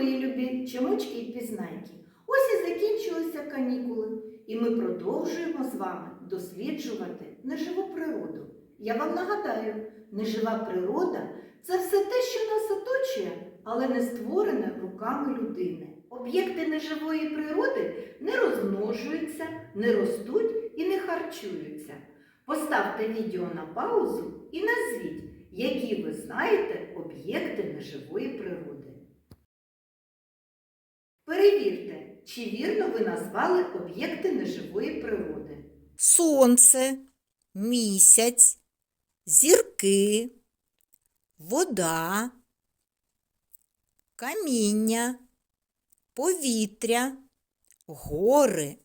мої любі чомучки і пізнайки, ось і закінчилися канікули, і ми продовжуємо з вами досліджувати неживу природу. Я вам нагадаю, нежива природа це все те, що нас оточує, але не створене руками людини. Об'єкти неживої природи не розмножуються, не ростуть і не харчуються. Поставте відео на паузу і назвіть, які ви знаєте об'єкти неживої природи. Чи вірно ви назвали об'єкти неживої природи. сонце, місяць, зірки, вода, каміння, повітря, гори,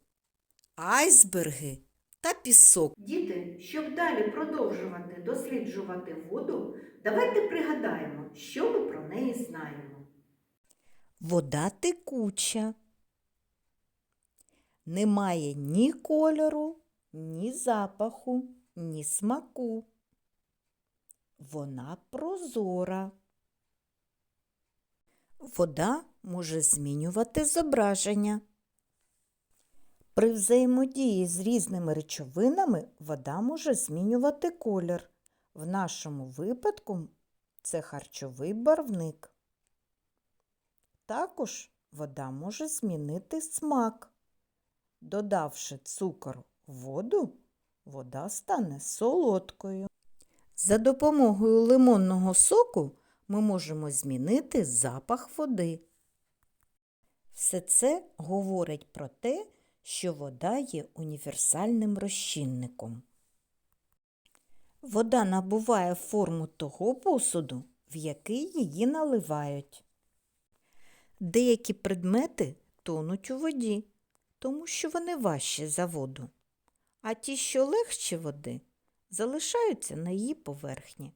айсберги та пісок. Діти, щоб далі продовжувати досліджувати воду, давайте пригадаємо, що ми про неї знаємо. Вода текуча. Немає ні кольору, ні запаху, ні смаку. Вона прозора. Вода може змінювати зображення. При взаємодії з різними речовинами вода може змінювати колір. В нашому випадку це харчовий барвник. Також вода може змінити смак. Додавши цукор в воду, вода стане солодкою. За допомогою лимонного соку ми можемо змінити запах води. Все це говорить про те, що вода є універсальним розчинником. Вода набуває форму того посуду, в який її наливають. Деякі предмети тонуть у воді, тому що вони важчі за воду, а ті, що легші води, залишаються на її поверхні.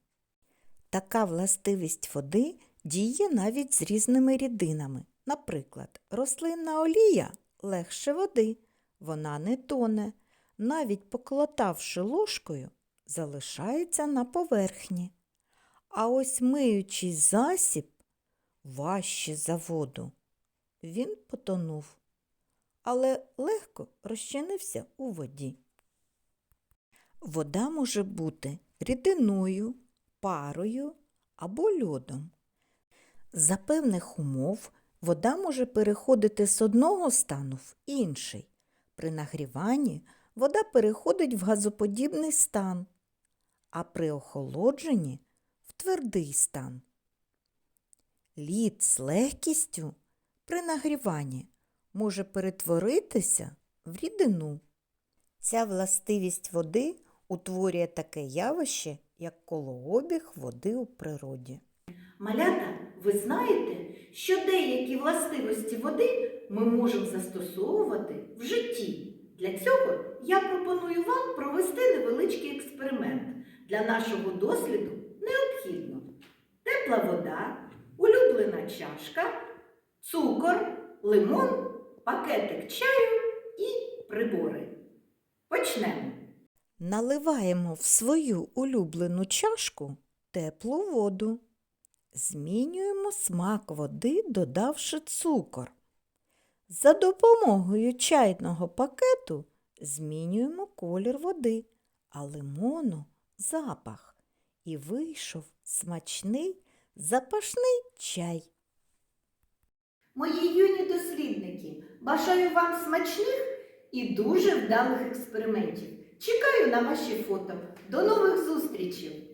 Така властивість води діє навіть з різними рідинами. Наприклад, рослинна олія легше води, вона не тоне, навіть покладавши ложкою, залишається на поверхні. А ось миючий засіб важче за воду. Він потонув, але легко розчинився у воді. Вода може бути рідиною, парою або льодом. За певних умов вода може переходити з одного стану в інший. При нагріванні вода переходить в газоподібний стан, а при охолодженні в твердий стан. Лід з легкістю при нагріванні може перетворитися в рідину. Ця властивість води утворює таке явище, як колообіг води у природі. Малята, ви знаєте, що деякі властивості води ми можемо застосовувати в житті. Для цього я пропоную вам провести невеличкий експеримент. Для нашого досліду необхідно тепла вода, улюблена чашка, цукор, лимон, пакетик чаю і прибори. Почнемо. Наливаємо в свою улюблену чашку теплу воду. Змінюємо смак води, додавши цукор. За допомогою чайного пакету змінюємо колір води, а лимону запах. І вийшов смачний запашний чай. Мої юні дослідники, бажаю вам смачних і дуже вдалих експериментів. Чекаю на ваші фото. До нових зустрічей!